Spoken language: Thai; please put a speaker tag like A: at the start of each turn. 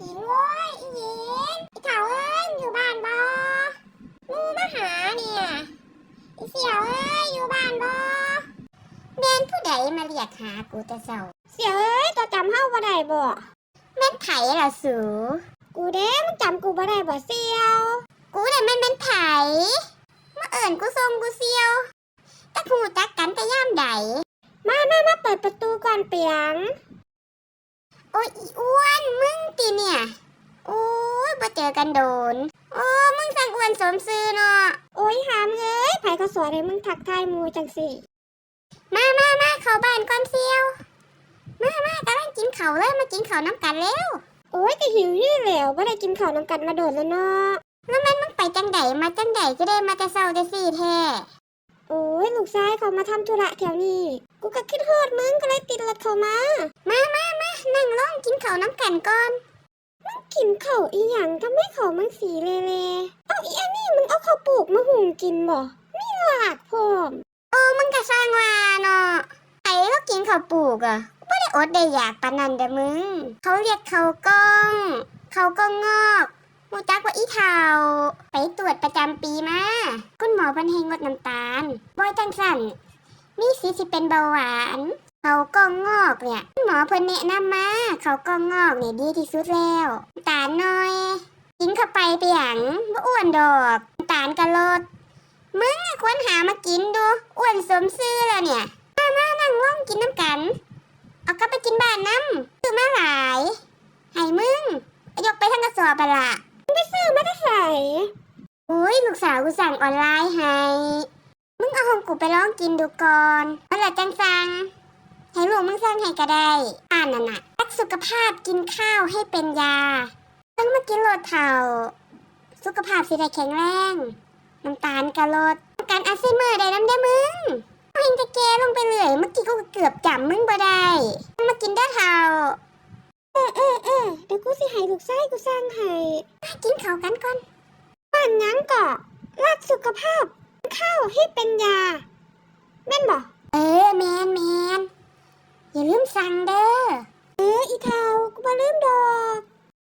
A: อีโว้ยอีหญิงอีเถาเอ้ยอยู่บ้านบ่มูมาหาเนี่ย อีเสี่ยวเอ้ยอยู่บ้านบ่แม่นผู้ใดมาเรียกหากูแต่เช้า
B: เสียวเอ้ยตัวจำเฮาบ่ได้บ่
A: แม่นไผล่ะสู
B: กูเด้มึงจำกูบ่ได้บ่เสียว
A: กูเนี่ยแม่นเป็นไผมาเอิ่นกูทรงกูเสี่ยวต่กูจักกันแต่ย่ามใด
B: มามามาเปิดประตูก่อนเปียง
A: อ้ยอีอ้วนมึงติเนี่ยโอ้ยบ่เจอกันโดนโอ้มึงสั่งอ้วนสมซื้อเนาะ
B: โอ้ยหามเอ้ยไผก็สอนให้มึงทักทายหมู่จังสิ
A: มามามาเข้าบ้านก่อนเซียว มามากำลังกินข้าวเลยมากินข้าวน้ำกันแล้ว
B: โอ้ยก็หิวอยู่แล้วบ่ได้กินข้าวนำกันมาโดดแล้วเนาะ
A: แล้วมันมึงไปจังไดมาจังไดก็ได้มาแต่เช้าแต่สี่แท้
B: โอ้ยลูกชายเขามาทำธุระแถวนี้ กูก็คิดฮอดมึงก็เลยติดรถเขามา
A: มามามานั่งลง กินเขาน้ำกันก่อน
B: กินเขาอีหยังทำให้เขามันสีเลเลเอาอีอันนี้มึงเอาข้าวปลูกมาหุงกินบ่มีหลากพร้อม
A: โอ้มึงก็สร้างว่าเนาะไอ้ก็กินข้าวปลูกอะไม่ได้อดได้อยากปานนันเด้อมึง เขาเรียกเขากล้อง เขากล้องงอกมูจักว่าอีเทาไปตรวจประจำปีมาคุณหมอเพันให้งดน้ำตาลบ่อยจังสั่นมีสิสิเป็นเบาหวาน เขากล้องอกเนี่ยหมอเพิ่นแนะนำมา เขากล้องอกเนี่ยดีที่สุดแล้วตาลน้อยกินเข้าไปไปหยังบ่อ้วนดอกตาลกะลดมึงอะควรหามากินดู อ้วนสมซื่อแล้วเนี่ย มามานั่งร่องกินน้ำกัน เอากลับไปกินบ้านน้ำซื้อมาหลายให้มึงยกไปทั้งกระสอบไปละไม่
B: ซื้อมาได้ใส่
A: อุ้ยลูกสาวกูสั่งออนไลน์ให้ มึงเอาของกูไปลองกินดูก่อนนั่นแหละจังสั่ง ให้ลูกมึงสั่งให้ก็ได้อ่านน่ะนะรักสุขภาพกินข้าวให้เป็นยาต้องมากินโลดเท่า สุขภาพสิได้แข็งแรงน้ำตาลกะลดการอัลไซเมอร์ได้น้ำได้มึงเอาเองจะแกลงไปเลยเมื่อกี้ก็เกือบจำมึงบ่ได้มากินได้เท่า
B: เออเออเออเดี๋ยวกูสิให้ลูกชายกูสร้างให้
A: มากินข้าวกันก่อน
B: บ้านยังก็รักสุขภาพข้าวให้เป็นยาแม่นบ่
A: เออแมนแมน อย่าลืมสั่งเด้อ
B: เอออีเทากูมาลืมดอก